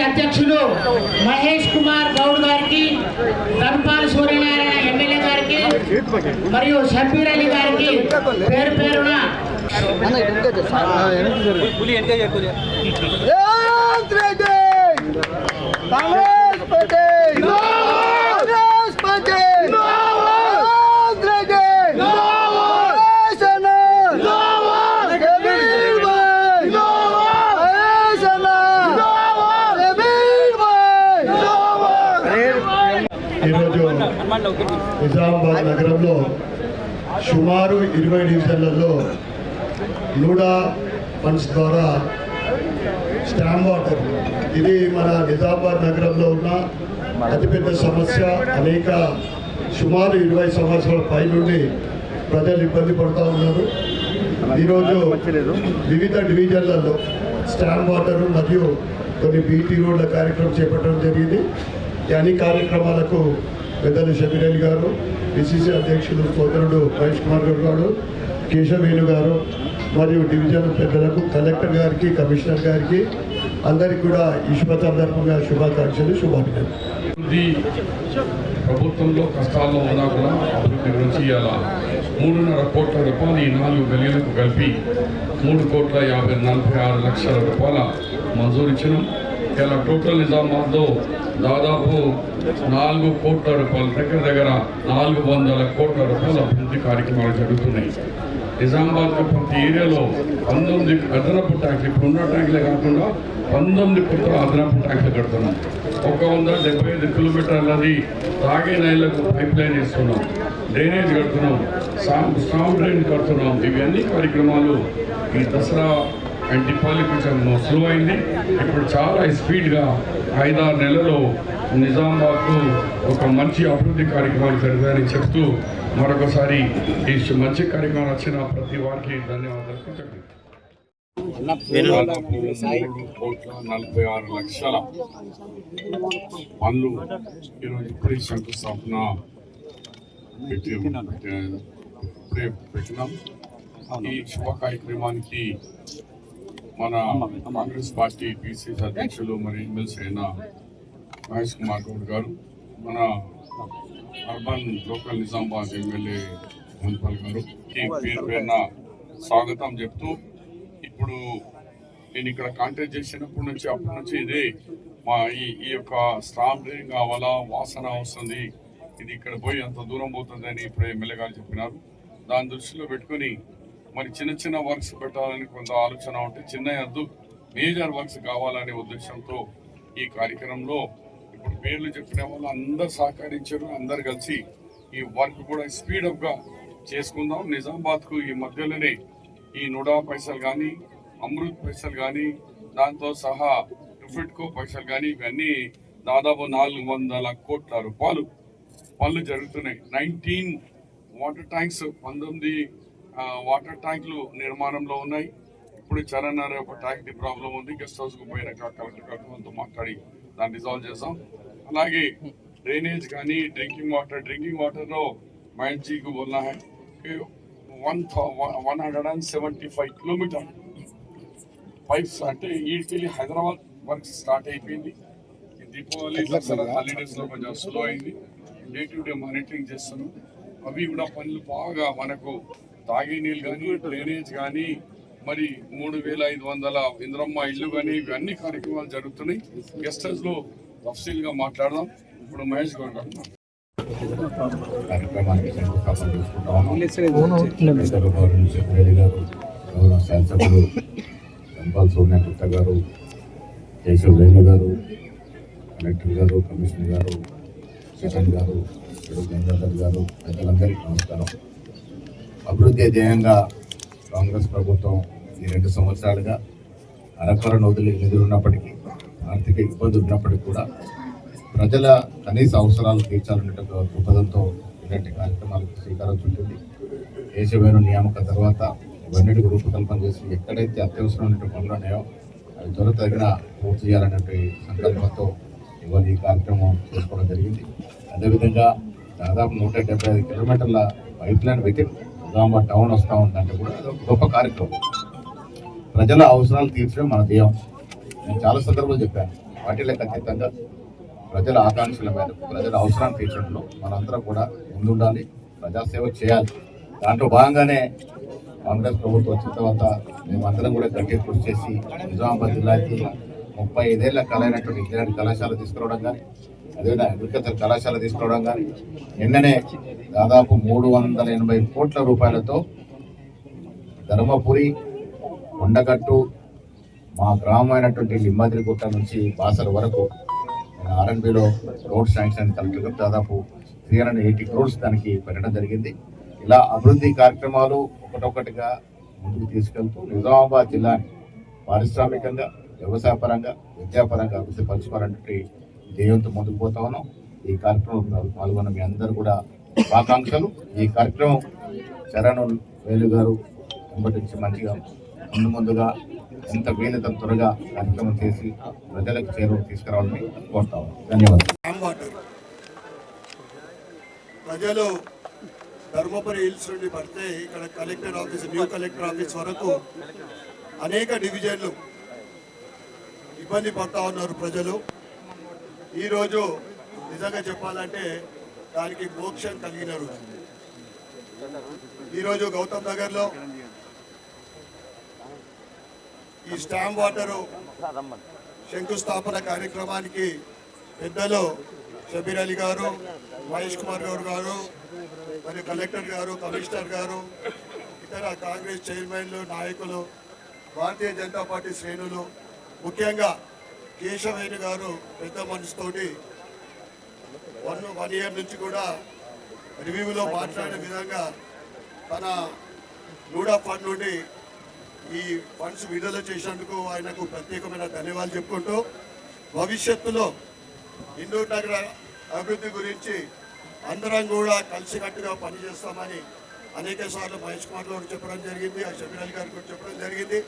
అధ్యక్షులు మహేష్ కుమార్ గౌడ్ గారికి ధన్పాల్ సూర్యనారాయణ ఎమ్మెల్యే గారికి మరియు షబీర్ అలీ గారికి పేరు పేరున రేవంత్ రెడ్డి కాంగ్రెస్ పార్టీ కాంగ్రెస్ పార్టీ రేవంత్ రెడ్డి మహేష్ అన్న షబీర్ భాయ్ మహేష్ అన్న షబీర్ భాయ్ ఈరోజు నిజామాబాద్ నగరంలో సుమారు ఇరవై డివిజన్లలో నూడా ఫండ్స్ ద్వారా స్టామ్ వాటర్. ఇది మన నిజామాబాద్ నగరంలో ఉన్న అతిపెద్ద సమస్య. అనేక సుమారు ఇరవై సంవత్సరాల పై నుండి ప్రజలు ఇబ్బంది పడుతూ ఉన్నారు. ఈరోజు వివిధ డివిజన్లలో స్టాంప్ వాటర్ మరియు కొన్ని బీటీ రోడ్ల కార్యక్రమం చేపట్టడం జరిగింది. ఈ అన్ని కార్యక్రమాలకు పెద్దలు షబీర్ గారు పిసిసి అధ్యక్షుడు సోదరుడు మహేష్ కుమార్ గౌడ్ గారు కేశవేణు గారు మరియు డివిజన్ పెద్దలకు కలెక్టర్ గారికి కమిషనర్ గారికి అందరికీ కూడా ఈశ్వర సందర్భంగా శుభాకాంక్షలు శుభాభినందనలు. ప్రభుత్వంలో కష్టాల్లో ఉన్నా కూడా అభివృద్ధి గురించి ఇవాళ మూడున్నర కోట్ల రూపాయలు ఈ నాలుగు గలీలకు కలిపి మూడు కోట్ల యాభై నలభై ఆరు లక్షల రూపాయల మంజూరు ఇచ్చినాం. ఇలా టోటల్ నిజామాబాద్లో దాదాపు నాలుగు కోట్ల రూపాయల దగ్గర దగ్గర నాలుగు వందల కోట్ల రూపాయల అభివృద్ధి కార్యక్రమాలు జరుగుతున్నాయి. నిజామాబాద్ ప్రతి ఏరియాలో పంతొమ్మిది అదనపు ట్యాంకులు ఇప్పుడు ఉన్న ట్యాంకులే కాకుండా పంతొమ్మిది కోట్ల అదనపు ట్యాంకులు కడుతున్నాం. ఒక వంద డెబ్బై ఐదు కిలోమీటర్లది తాగే నీళ్ళకు పైప్ లైన్ ఇస్తున్నాం డ్రైనేజ్ కడుతున్నాం సామ్ డ్రైన్ కడుతున్నాం. ఇవన్నీ కార్యక్రమాలు ఈ దసరా అండ్ కొంచెం స్లో అయింది. ఇప్పుడు చాలా స్పీడ్గా ఐదారు నెలల్లో నిజామాబాద్కు ఒక మంచి అభివృద్ధి కార్యక్రమాలు జరుగుతాయని చెప్తూ మరొకసారి ఈ మంచి కార్యక్రమం వచ్చిన ప్రతి వారికి ధన్యవాదాలు. కృతజ్ఞతలు. నలభై ఆరు లక్షల పనులు ఈరోజు ఇప్పుడే శంకుస్థాపన పెట్టి ఇప్పుడే పెట్టినాం. ఈ శుభ కార్యక్రమానికి మన కాంగ్రెస్ పార్టీ పిసిసి అధ్యక్షులు మరి ఎమ్మెల్సీ అయిన మహేష్ కుమార్ గౌడ్ గారు మన urban local Nizamabad MLA Dhanpal గారు ఈ పేరు పేరున స్వాగతం చెప్తూ ఇప్పుడు నేను ఇక్కడ కాంటాక్ట్ చేసినప్పటి నుంచి అప్పటి నుంచి ఇదే మా ఈ ఈ యొక్క స్టాంప్ డ్రైవింగ్ కావాలా వాసన వస్తుంది ఇది ఇక్కడ పోయి అంత దూరం పోతుందని ఇప్పుడు ఎమ్మెల్యే గారు చెప్పినారు. దాని దృష్టిలో పెట్టుకొని మరి చిన్న చిన్న వర్క్స్ పెట్టాలని కొంత ఆలోచన ఉంటే చిన్న వద్దు మేజర్ వర్క్స్ కావాలనే ఉద్దేశంతో ఈ కార్యక్రమంలో ఇప్పుడు పేర్లు చెప్పిన వాళ్ళు అందరు సహకరించారు అందరు కలిసి ఈ వర్క్ కూడా స్పీడప్గా చేసుకుందాం. నిజామాబాద్కు ఈ మధ్యలోనే ఈ నుడా పైసలు కానీ అమృత్ పైసలు కానీ దాంతో సహా రిఫిట్కో పైసలు కానీ ఇవన్నీ దాదాపు నాలుగు వందల కోట్ల రూపాయలు పనులు జరుగుతున్నాయి. నైన్టీన్ వాటర్ ట్యాంక్స్ పంతొమ్మిది వాటర్ ట్యాంకులు నిర్మాణంలో ఉన్నాయి. ఇప్పుడు చరణ్ ఒక ట్యాంక్ ప్రాబ్లం ఉంది. గెస్ట్ హౌస్కు పోయిన కలెక్టర్ కట్టుకుంటూ మాట్లాడి దాన్ని రిజాల్వ్ చేసాం అలాగే డ్రైనేజ్ కానీ డ్రింకింగ్ వాటర్ డ్రింకింగ్ వాటర్లో మైండ్జీకి బోల్నా one one hundred and seventy five kilometer pipes అంటే ఈటీ హైదరాబాద్ వర్క్ స్టార్ట్ అయిపోయింది. దీపావళి హాలిడేస్లో కొంచెం స్లో అయింది. డే టు డే మానిటరింగ్ చేస్తున్నాం. అవి కూడా పనులు బాగా మనకు తాగే నీళ్ళు కానీ డ్రైనేజ్ కానీ మరి మూడు వేల ఐదు వందల ఇంద్రమ్మ ఇల్లు కానీ ఇవన్నీ కార్యక్రమాలు జరుగుతున్నాయి. గెస్ట్ హౌస్లో తఫసీల్గా మాట్లాడదాం. ఇప్పుడు మహేష్ గౌడ్. కార్యక్రమానికి శంకుస్థాపన గౌరవ శాసకులు దంపాల్ సోనియా గుప్తా గారు కేశవ్ వేణు గారు కలెక్టర్ గారు కమిషనర్ గారు సెషన్ గారు గంగాధర్ గారు పెద్దలందరికీ నమస్కారం. అభివృద్ధి ధ్యేయంగా కాంగ్రెస్ ప్రభుత్వం ఈ రెండు సంవత్సరాలుగా అరకొర నదులు ఎదురున్నప్పటికీ ఆర్థిక ఇబ్బందులు ఉన్నప్పటికీ కూడా ప్రజల కనీస అవసరాలు తీర్చాలనే దృక్పథంతో ఇలాంటి కార్యక్రమాలకు శ్రీకారం చుట్టింది. దేశవేరు నియామక తర్వాత ఇవన్నిటికి రూపకల్పన చేసి ఎక్కడైతే అత్యవసరమైనటువంటి పనులు ఉన్నాయో అవి త్వరతగిన పూర్తి చేయాలనే సంకల్పంతో ఇవాళ ఈ కార్యక్రమం చేసుకోవడం జరిగింది. అదేవిధంగా దాదాపు నూట డెబ్బై ఐదు కిలోమీటర్ల పైప్ లైన్ పెట్టి నిజామాబాద్ టౌన్ వస్తూ ఉందంటే కూడా అది ఒక గొప్ప కార్యక్రమం. ప్రజల అవసరాలు తీర్చడం మన ధ్యేయం. నేను చాలా సందర్భాలు చెప్పాను. వాటిలో ఖచ్చితంగా ప్రజల ఆకాంక్షల మేరకు ప్రజల అవసరాలు తీర్చడంలో మనందరం కూడా ముందుండాలి ప్రజాసేవ చేయాలి. దాంట్లో భాగంగానే కాంగ్రెస్ ప్రభుత్వం వచ్చిన తర్వాత మేమందరం కూడా గట్టిగా కృషి చేసి నిజామాబాద్ జిల్లాకి ముప్పై ఐదేళ్ళ కలైనటువంటి ఇంజనీరింగ్ కళాశాల తీసుకురావడం కానీ అదేవిధంగా అగ్రికల్చర్ కళాశాల తీసుకురావడం కానీ నిన్ననే దాదాపు మూడు వందల ఎనభై కోట్ల రూపాయలతో ధర్మపురి కొండగట్టు మా గ్రామం అయినటువంటి నుంచి బాసర వరకు ఆర్ఎన్బిలో రోడ్ శాంక్షన్ కలెక్టర్గా దాదాపు త్రీ హండ్రెడ్ ఎయిటీ క్రోడ్స్ దానికి పెట్టడం జరిగింది. ఇలా అభివృద్ధి కార్యక్రమాలు ఒకటొకటిగా ముందుకు తీసుకెళ్తూ నిజామాబాద్ జిల్లాని పారిశ్రామికంగా వ్యవసాయపరంగా విద్యాపరంగా అభివృద్ధి పరచుకోవాలంటే ధ్యేయంతో ముందుకు పోతా ఉన్నాం. ఈ కార్యక్రమంలో పాల్గొన్న మీ అందరూ కూడా శుభాకాంక్షలు. ఈ కార్యక్రమం చరణ్ వేలు గారు వెంబడించి మంచిగా ముందు ముందుగా ఎంత వీలైతే త్వరగా కార్యక్రమం చేసి ప్రజలకు చేరువ తీసుకురావాలని కోరుతా ధన్యవాదాలు. ప్రజలు ధర్మపురి హిల్స్ నుండి పడితే ఇక్కడ collector office new collector office వరకు అనేక డివిజన్లు ఇబ్బంది పడతా ఉన్నారు ప్రజలు. ఈరోజు నిజంగా చెప్పాలంటే దానికి మోక్షం కలిగిన రోజు. ఈరోజు గౌతమ్ నగర్లో ఈ స్టాంప్ వాటరు శంకుస్థాపన కార్యక్రమానికి పెద్దలు షబీర్ అలీ గారు మహేష్ కుమార్ గౌడ్ గారు మరియు కలెక్టర్ గారు కమిషనర్ గారు ఇతర కాంగ్రెస్ చైర్మన్లు నాయకులు భారతీయ జనతా పార్టీ శ్రేణులు ముఖ్యంగా కేశవేణి గారు పెద్ద మనసుతోటి వన్ వన్ ఇయర్ నుంచి కూడా రివ్యూలో మాట్లాడే విధంగా తన నూడా ఫండ్ నుండి ఈ ఫండ్స్ విడుదల చేసినందుకు ఆయనకు ప్రత్యేకమైన ధన్యవాదాలు చెప్పుకుంటూ భవిష్యత్తులో హిందూ నగర అభివృద్ధి గురించి అందరం కూడా కలిసికట్టుగా పనిచేస్తామని అనేక సార్లు మహేష్ కుమార్ గారు చెప్పడం జరిగింది ఆ షబీర్ గారు కూడా చెప్పడం జరిగింది.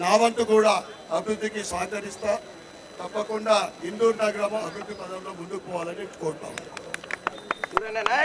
నా వంతు కూడా అభివృద్ధికి సహకరిస్తా. తప్పకుండా హిందూ నగరం అభివృద్ధి పదంలో ముందుకు పోవాలని కోరుతాం.